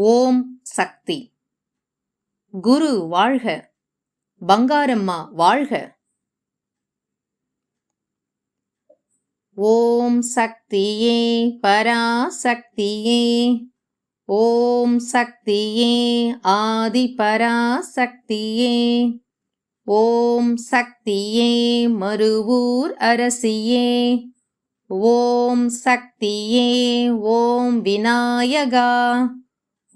ஓம் சக்தி. குரு வாழ்க. பங்காரம்மா வாழ்க. ஓம் சக்தியே பராசக்தியே. ஓம் சக்தியே ஆதி பராசக்தியே ஓம் சக்தியே மறுவூர் அரசியே. ஓம் சக்தியே ஓம் விநாயகா.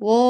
Whoa.